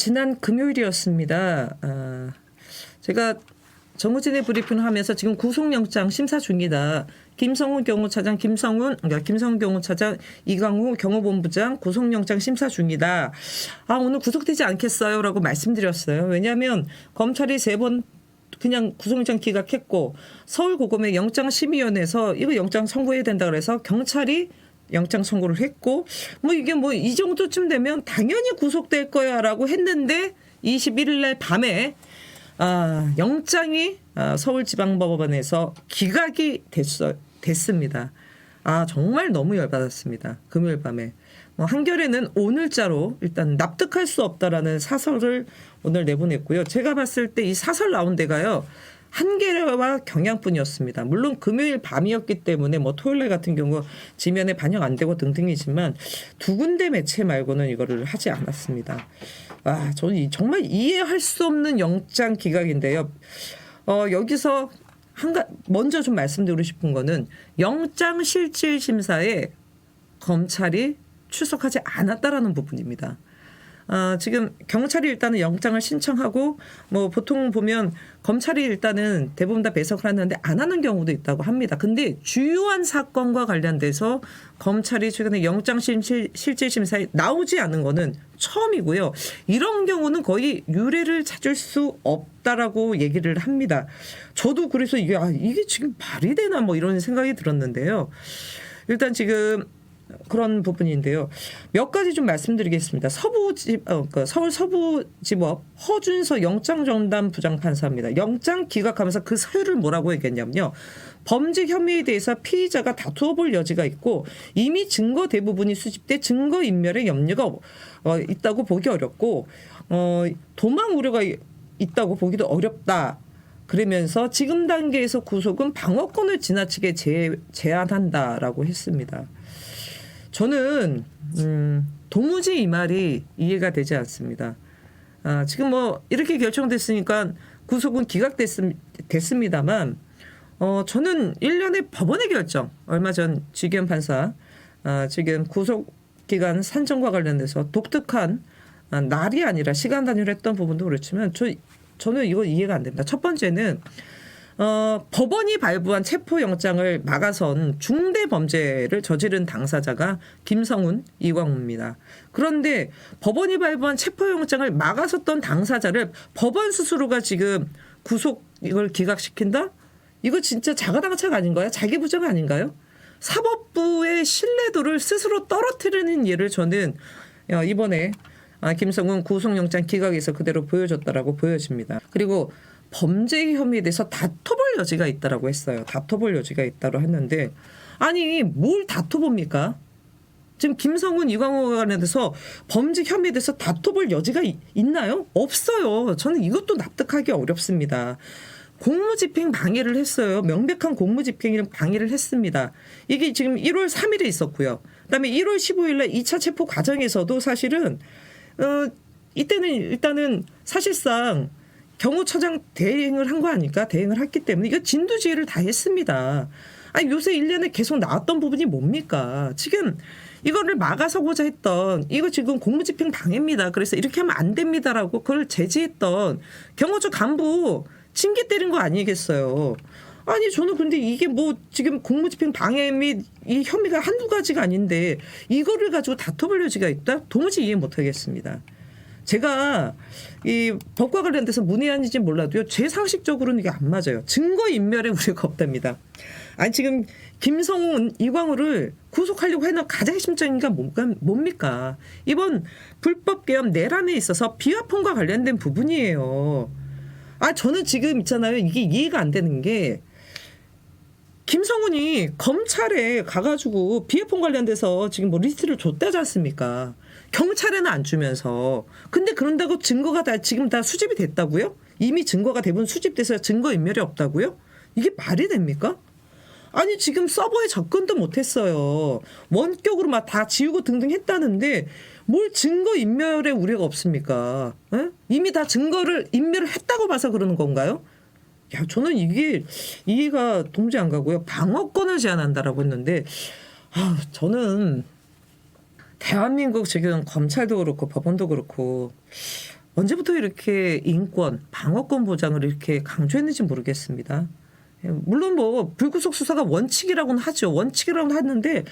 지난 금요일이었습니다. 아, 제가 정우진의 브리핑을 하면서 지금 구속영장 심사 중이다. 김성훈 경호차장, 김성훈, 그러니까 김성훈 경호차장, 이광우 경호본부장 구속영장 심사 중이다. 아, 오늘 구속되지 않겠어요? 라고 말씀드렸어요. 왜냐하면 검찰이 세번 그냥 구속영장 기각했고 서울고검의 영장심의위원회에서 이거 영장 선고해야 된다 그래서 경찰이 영장 선고를 했고 뭐 이게 뭐 이 정도쯤 되면 당연히 구속될 거야라고 했는데 21일 날 밤에 아, 영장이 아, 서울지방법원에서 기각이 됐어 됐습니다. 아 정말 너무 열받았습니다. 금요일 밤에 뭐 한겨레는 오늘자로 일단 납득할 수 없다라는 사설을 오늘 내보냈고요. 제가 봤을 때 이 사설 나온 데가요. 한겨레와 경향뿐이었습니다. 물론 금요일 밤이었기 때문에 뭐 토요일 날 같은 경우 지면에 반영 안 되고 등등이지만 두 군데 매체 말고는 이거를 하지 않았습니다. 아, 저는 이- 정말 이해할 수 없는 영장 기각인데요. 어, 여기서 한가 먼저 좀 말씀드리고 싶은 거는 영장 실질 심사에 검찰이 출석하지 않았다라는 부분입니다. 아, 지금 경찰이 일단은 영장을 신청하고 뭐 보통 보면 검찰이 일단은 대부분 다 배석을 하는데 안 하는 경우도 있다고 합니다. 근데 주요한 사건과 관련돼서 검찰이 최근에 영장 실질, 심사에 나오지 않은 거는 처음이고요. 이런 경우는 거의 유례를 찾을 수 없다라고 얘기를 합니다. 저도 그래서 이게 아, 이게 지금 말이 되나 뭐 이런 생각이 들었는데요. 일단 지금 그런 부분인데요. 몇 가지 좀 말씀드리겠습니다. 서부지 어, 그 서울 서부지법 허준서 영장전담 부장판사입니다. 영장 기각하면서 그 사유를 뭐라고 얘기했냐면요. 범죄 혐의에 대해서 피의자가 다투어 볼 여지가 있고 이미 증거 대부분이 수집돼 증거 인멸의 염려가 어, 있다고 보기 어렵고 어, 도망 우려가 있다고 보기도 어렵다. 그러면서 지금 단계에서 구속은 방어권을 지나치게 제, 제한한다라고 했습니다. 저는 음, 도무지 이 말이 이해가 되지 않습니다. 아, 지금 뭐 이렇게 결정됐으니까 구속은 기각됐습니다만 어, 저는 1년의 법원의 결정 얼마 전 지겸 판사 아, 지금 구속 기간 산정과 관련돼서 독특한 아, 날이 아니라 시간 단위로 했던 부분도 그렇지만 저 저는 이거 이해가 안 됩니다. 첫 번째는 어, 법원이 발부한 체포영장을 막아선 중대 범죄를 저지른 당사자가 김성훈, 이광우입니다. 그런데 법원이 발부한 체포영장을 막아섰던 당사자를 법원 스스로가 지금 구속 이걸 기각시킨다? 이거 진짜 자가당착 아닌가요? 자기 부정 아닌가요? 사법부의 신뢰도를 스스로 떨어뜨리는 예를 저는 어, 이번에 아, 김성훈 구속영장 기각에서 그대로 보여줬다라고 보여집니다. 그리고 범죄 혐의에 대해서 다퉈볼 여지가 있다라고 했어요. 다퉈볼 여지가 있다고 했는데 아니 뭘 다퉈봅니까? 지금 김성훈 이광호와 관련돼서 범죄 혐의에 대해서 다퉈볼 여지가 이- 있나요? 없어요. 저는 이것도 납득하기 어렵습니다. 공무집행 방해를 했어요. 명백한 공무집행 방해를 했습니다. 이게 지금 1월 3일에 있었고요. 그다음에 1월 15일에 2차 체포 과정에서도 사실은 어 이때는 일단은 사실상 경호처장 대행을 한 거 아닐까? 대행을 했기 때문에 이거 진두지휘를 다 했습니다. 아니 요새 1년에 계속 나왔던 부분이 뭡니까? 지금 이거를 막아서고자 했던 이거 지금 공무집행 방해입니다. 그래서 이렇게 하면 안 됩니다라고 그걸 제지했던 경호처 간부 징계 때린 거 아니겠어요? 아니 저는 근데 이게 뭐 지금 공무집행 방해 및 이 혐의가 한두 가지가 아닌데 이거를 가지고 다퉈볼 여지가 있다? 도무지 이해 못하겠습니다. 제가 이 법과 관련돼서 문의한지 몰라도요. 제 상식적으로는 이게 안 맞아요. 증거 인멸의 우려가 없답니다. 아니 지금 김성훈 이광우를 구속하려고 해놓은 가장 핵심적인가 뭔가 뭡니까? 이번 불법 계엄 내란에 있어서 비화폰과 관련된 부분이에요. 아 저는 지금 있잖아요. 이게 이해가 안 되는 게 김성훈이 검찰에 가가지고 비해폰 관련돼서 지금 뭐 리스트를 줬다지 않습니까? 경찰에는 안 주면서. 근데 그런다고 증거가 다 지금 다 수집이 됐다고요? 이미 증거가 대부분 수집돼서 증거 인멸이 없다고요? 이게 말이 됩니까? 아니 지금 서버에 접근도 못했어요. 원격으로 막 다 지우고 등등 했다는데 뭘 증거 인멸의 우려가 없습니까? 에? 이미 다 증거를 인멸을 했다고 봐서 그러는 건가요? 야, 저는 이게 이해가 도무지 안 가고요. 방어권을 제한한다라고 했는데, 아, 저는 대한민국 지금 검찰도 그렇고 법원도 그렇고 언제부터 이렇게 인권, 방어권 보장을 이렇게 강조했는지 모르겠습니다. 예, 물론 뭐 불구속 수사가 원칙이라고는 하죠. 원칙이라고는 하는데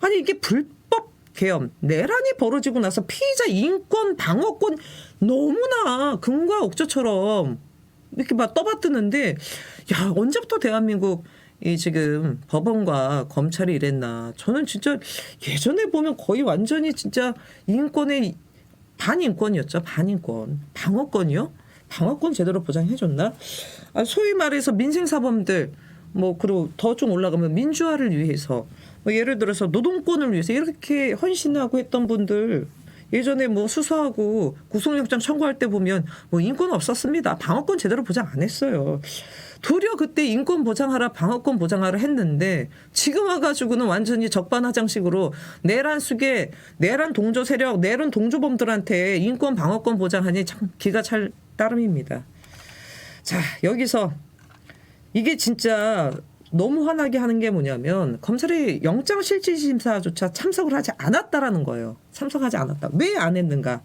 아니 이게 불법 계엄 내란이 벌어지고 나서 피의자 인권 방어권 너무나 금과 옥조처럼 이렇게 막 떠받드는데 야 언제부터 대한민국 이 지금 법원과 검찰이 이랬나. 저는 진짜 예전에 보면 거의 완전히 진짜 인권의 반인권이었죠. 반인권. 방어권이요? 방어권 제대로 보장해줬나? 아, 소위 말해서 민생사범들 뭐 그리고 더 좀 올라가면 민주화를 위해서 뭐 예를 들어서 노동권을 위해서 이렇게 헌신하고 했던 분들 예전에 뭐 수사하고 구속영장 청구할 때 보면 뭐 인권 없었습니다. 방어권 제대로 보장 안 했어요. 도리어 그때 인권 보장하라 방어권 보장하라 했는데 지금 와가지고는 완전히 적반하장식으로 내란 속에 내란 동조 세력 내란 동조범들한테 인권 방어권 보장하니 참 기가 찰 따름입니다. 자 여기서 이게 진짜 너무 화나게 하는 게 뭐냐면 검찰이 영장 실질 심사조차 참석을 하지 않았다라는 거예요. 참석하지 않았다. 왜 안 했는가?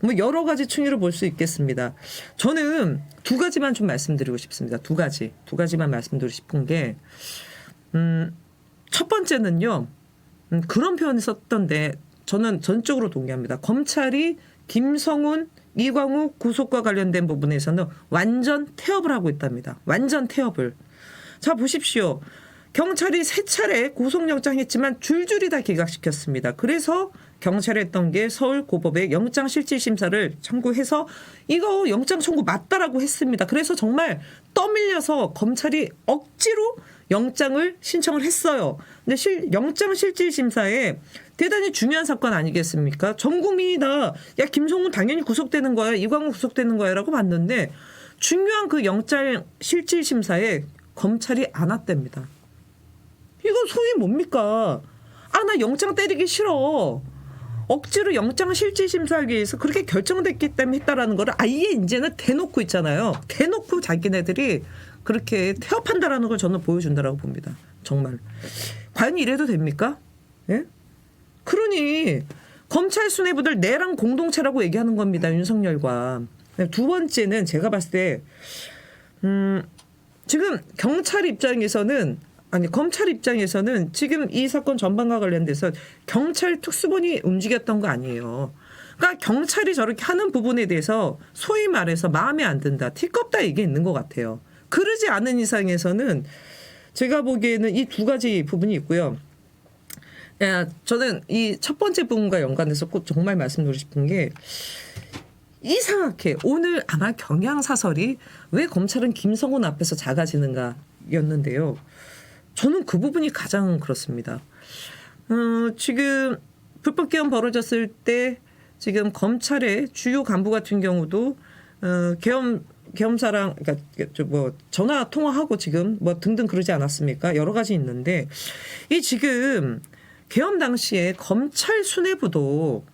뭐 여러 가지 충의를 볼 수 있겠습니다. 저는 두 가지만 좀 말씀드리고 싶습니다. 두 가지, 두 가지만 말씀드리고 싶은 게, 음, 첫 번째는요, 음, 그런 표현을 썼던데 저는 전적으로 동의합니다. 검찰이 김성훈, 이광우 구속과 관련된 부분에서는 완전 태업을 하고 있답니다. 완전 태업을. 자 보십시오. 경찰이 세 차례 구속영장 했지만 줄줄이 다 기각시켰습니다. 그래서 경찰이 했던 게 서울 고법의 영장 실질 심사를 청구해서 이거 영장 청구 맞다라고 했습니다. 그래서 정말 떠밀려서 검찰이 억지로 영장을 신청을 했어요. 근데 실, 영장 실질 심사에 대단히 중요한 사건 아니겠습니까? 전 국민이 다, 야, 김성훈 당연히 구속되는 거야. 이광우 구속되는 거야. 라고 봤는데 중요한 그 영장 실질 심사에 검찰이 안 왔답니다. 이거 소위 뭡니까? 아, 나 영장 때리기 싫어. 억지로 영장 실질 심사하기 위해서 그렇게 결정됐기 때문에 했다라는 거를 아예 이제는 대놓고 있잖아요. 대놓고 자기네들이 그렇게 태업한다라는 걸 저는 보여준다라고 봅니다. 정말. 과연 이래도 됩니까? 예? 그러니 검찰 수뇌부들 내랑 공동체라고 얘기하는 겁니다. 윤석열과. 두 번째는 제가 봤을 때 음, 지금 경찰 입장에서는 아니 검찰 입장에서는 지금 이 사건 전반과 관련돼서 경찰 특수본이 움직였던 거 아니에요. 그러니까 경찰이 저렇게 하는 부분에 대해서 소위 말해서 마음에 안 든다, 티껍다 이게 있는 것 같아요. 그러지 않은 이상에서는 제가 보기에는 이 두 가지 부분이 있고요. 야, 저는 이 첫 번째 부분과 연관해서 꼭 정말 말씀드리고 싶은 게 이상하게 오늘 아마 경향사설이 왜 검찰은 김성훈 앞에서 작아지는가 였는데요. 저는 그 부분이 가장 그렇습니다. 어, 지금 불법 계엄 벌어졌을 때 지금 검찰의 주요 간부 같은 경우도 어, 계엄 계엄사랑 그러니까 뭐 전화 통화하고 지금 뭐 등등 그러지 않았습니까? 여러 가지 있는데 이 지금 계엄 당시에 검찰 수뇌부도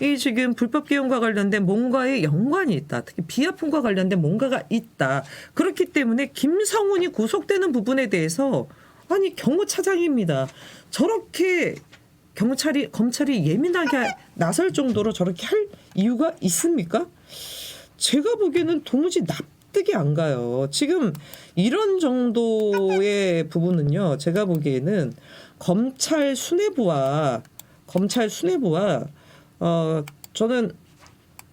이 지금 불법 계엄과 관련된 뭔가의 연관이 있다. 특히 비아픔과 관련된 뭔가가 있다. 그렇기 때문에 김성훈이 구속되는 부분에 대해서 아니 경호차장입니다. 저렇게 경찰이 검찰이 예민하게 나설 정도로 저렇게 할 이유가 있습니까? 제가 보기에는 도무지 납득이 안 가요. 지금 이런 정도의 부분은요. 제가 보기에는 검찰 수뇌부와 검찰 수뇌부와 어 저는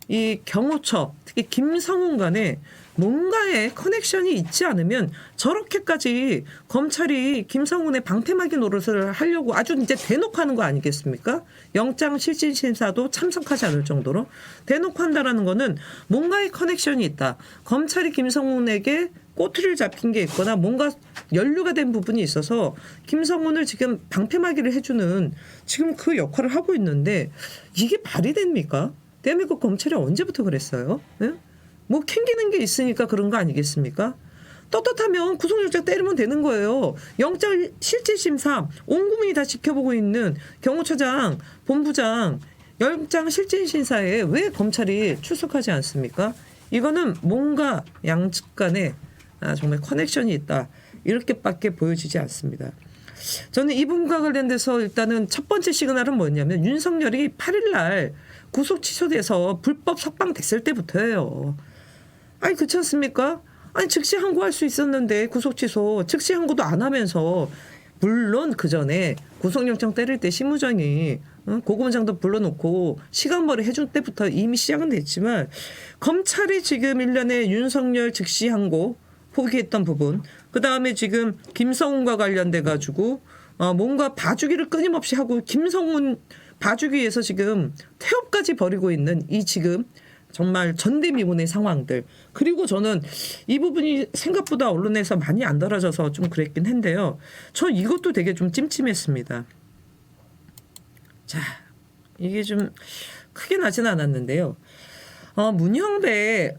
이 경호처 특히 김성훈 간에 뭔가의 커넥션이 있지 않으면 저렇게까지 검찰이 김성훈의 방패막이 노릇을 하려고 아주 이제 대놓고 하는 거 아니겠습니까? 영장 실질 심사도 참석하지 않을 정도로 대놓고 한다라는 거는 뭔가의 커넥션이 있다. 검찰이 김성훈에게 꼬투리를 잡힌 게 있거나 뭔가 연루가 된 부분이 있어서 김성훈을 지금 방패막이를 해주는 지금 그 역할을 하고 있는데 이게 발휘됩니까? 대한민국 검찰이 언제부터 그랬어요? 예? 뭐 캥기는 게 있으니까 그런 거 아니겠습니까? 떳떳하면 구속영장 때리면 되는 거예요. 영장 실질 심사 온 국민이 다 지켜보고 있는 경호처장, 본부장 영장 실질 심사에 왜 검찰이 출석하지 않습니까? 이거는 뭔가 양측 간에 아, 정말 커넥션이 있다. 이렇게밖에 보여지지 않습니다. 저는 이 부분과 관련돼서 일단은 첫 번째 시그널은 뭐냐면 윤석열이 8일 날 구속 취소돼서 불법 석방됐을 때부터예요. 아니 그렇지 않습니까? 아니 즉시 항고할 수 있었는데 구속 취소 즉시 항고도 안 하면서 물론 그 전에 구속영장 때릴 때 심우정이 응? 고검장도 불러놓고 시간벌이 해준 때부터 이미 시작은 됐지만 검찰이 지금 일련의 윤석열 즉시 항고 포기했던 부분 그 다음에 지금 김성훈과 관련돼 가지고 어, 뭔가 봐주기를 끊임없이 하고 김성훈 봐주기 위해서 지금 태업까지 벌이고 있는 이 지금 정말 전대미문의 상황들 그리고 저는 이 부분이 생각보다 언론에서 많이 안 다뤄져서 좀 그랬긴 한데요. 저 이것도 되게 좀 찜찜했습니다. 자 이게 좀 크게 나진 않았는데요. 어, 문형배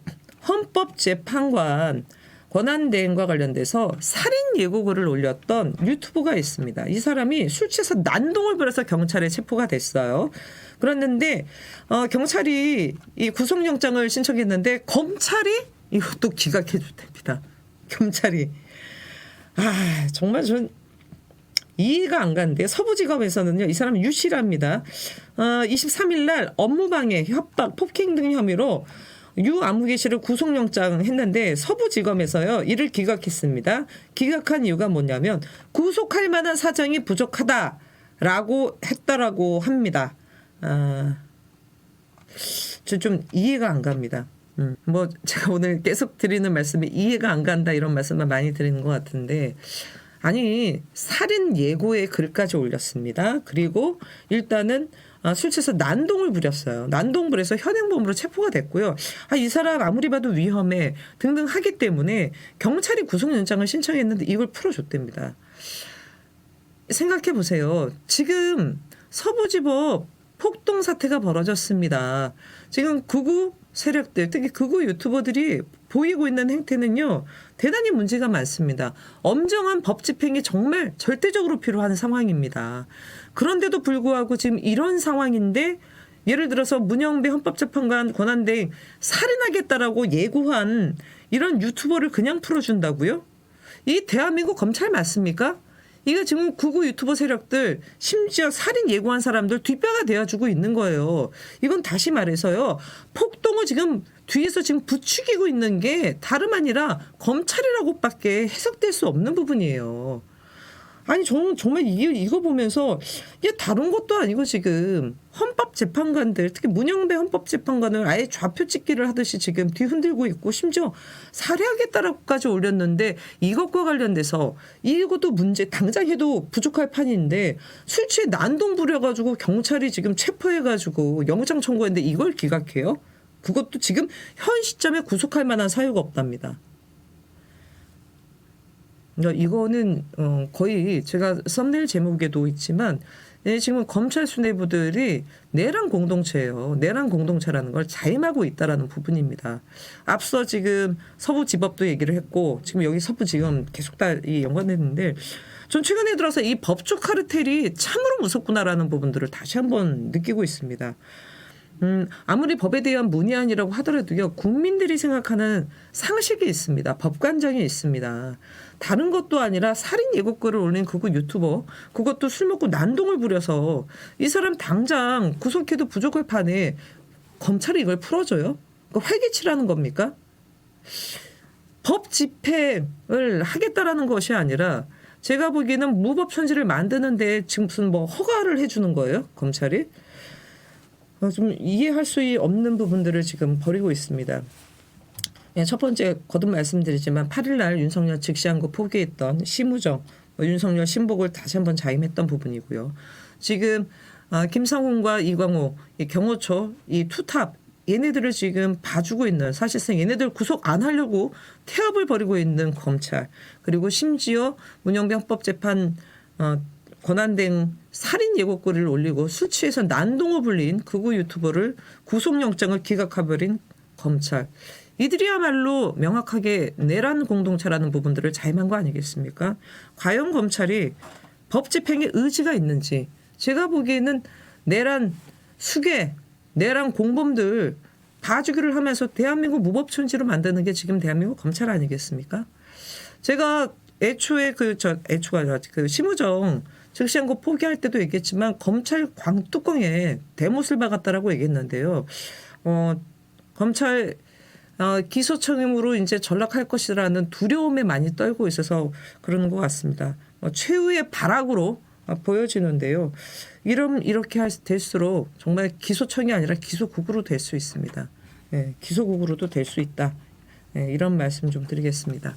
헌법재판관 권한대행과 관련돼서 살인 예고글을 올렸던 유튜버가 있습니다. 이 사람이 술 취해서 난동을 부려서 경찰에 체포가 됐어요. 그랬는데 어, 경찰이 이 구속영장을 신청했는데 검찰이 이것도 기각해 줬답니다. 경찰이 아 정말 전 이해가 안 가는데 서부지검에서는요 이 사람 유실합니다. 어, 23일 날 업무방해, 협박, 폭행 등 혐의로 유 안무개 씨를 구속영장 했는데 서부지검에서요 이를 기각했습니다. 기각한 이유가 뭐냐면 구속할 만한 사정이 부족하다라고 했다라고 합니다. 아, 저 좀 이해가 안 갑니다. 음, 뭐 제가 오늘 계속 드리는 말씀이 이해가 안 간다 이런 말씀을 많이 드리는 것 같은데 아니 살인 예고의 글까지 올렸습니다. 그리고 일단은 아, 술 취해서 난동을 부렸어요. 난동 부려서 현행범으로 체포가 됐고요. 아, 이 사람 아무리 봐도 위험해 등등 하기 때문에 경찰이 구속영장을 신청했는데 이걸 풀어줬답니다. 생각해 보세요. 지금 서부지법 폭동 사태가 벌어졌습니다. 지금 극우 세력들, 특히 극우 유튜버들이 보이고 있는 행태는요, 대단히 문제가 많습니다. 엄정한 법 집행이 정말 절대적으로 필요한 상황입니다. 그런데도 불구하고 지금 이런 상황인데, 예를 들어서 문영배 헌법재판관 권한대행 살인하겠다라고 예고한 이런 유튜버를 그냥 풀어준다고요? 이 대한민국 검찰 맞습니까? 이게 지금 구구 유튜버 세력들 심지어 살인 예고한 사람들 뒷배가 되어주고 있는 거예요. 이건 다시 말해서요. 폭동을 지금 뒤에서 지금 부추기고 있는 게 다름 아니라 검찰이라고밖에 해석될 수 없는 부분이에요. 아니 저는 정말 이게 이거 보면서 이게 다른 것도 아니고 지금 헌법 재판관들 특히 문영배 헌법 재판관을 아예 좌표 찍기를 하듯이 지금 뒤흔들고 있고 심지어 살해하겠다라고까지 올렸는데 이것과 관련돼서 이것도 문제 당장 해도 부족할 판인데 술 취해 난동 부려가지고 경찰이 지금 체포해가지고 영장 청구했는데 이걸 기각해요? 그것도 지금 현 시점에 구속할 만한 사유가 없답니다. 그러니까 이거는 어 거의 제가 썸네일 제목에도 있지만 예, 지금 검찰 수뇌부들이 내란 공동체예요. 내란 공동체라는 걸 자임하고 있다라는 부분입니다. 앞서 지금 서부지법도 얘기를 했고 지금 여기 서부지검 계속 다 이 연관됐는데 전 최근에 들어서 이 법조 카르텔이 참으로 무섭구나라는 부분들을 다시 한번 느끼고 있습니다. 음, 아무리 법에 대한 문의안이라고 하더라도요, 국민들이 생각하는 상식이 있습니다. 법관정이 있습니다. 다른 것도 아니라 살인 예고글을 올린 그거 유튜버, 그것도 술 먹고 난동을 부려서 이 사람 당장 구속해도 부족할 판에 검찰이 이걸 풀어줘요? 그 활기치라는 겁니까? 법 집행을 하겠다라는 것이 아니라 제가 보기에는 무법 천지를 만드는데 지금 무슨 뭐 허가를 해주는 거예요, 검찰이? 어, 좀 이해할 수 없는 부분들을 지금 벌이고 있습니다. 예, 첫 번째 거듭 말씀드리지만 8일 날 윤석열 즉시한 거 포기했던 심우정, 뭐 윤석열 신복을 다시 한번 자임했던 부분이고요. 지금 아, 김상훈과 이광호, 이 경호처, 이 투탑 얘네들을 지금 봐주고 있는 사실상 얘네들 구속 안 하려고 태업을 벌이고 있는 검찰 그리고 심지어 문영배 헌법재판 어, 권한된 살인 예고글을 올리고 술 취해서 난동을 불린 극우 유튜버를 구속영장을 기각해버린 검찰. 이들이야말로 명확하게 내란 공동체라는 부분들을 자임한 거 아니겠습니까? 과연 검찰이 법 집행에 의지가 있는지 제가 보기에는 내란 수괴, 내란 공범들 봐주기를 하면서 대한민국 무법천지로 만드는 게 지금 대한민국 검찰 아니겠습니까? 제가 애초에 그저 애초가 그 심우정 즉시한 거 포기할 때도 얘기했지만 검찰 광뚜껑에 대못을 박았다라고 얘기했는데요. 어, 검찰 어, 기소청임으로 이제 전락할 것이라는 두려움에 많이 떨고 있어서 그러는 것 같습니다. 어, 최후의 발악으로 어, 보여지는데요. 이런 이렇게 할- 될수록 정말 기소청이 아니라 기소국으로 될 수 있습니다. 예, 기소국으로도 될 수 있다. 예, 이런 말씀 좀 드리겠습니다.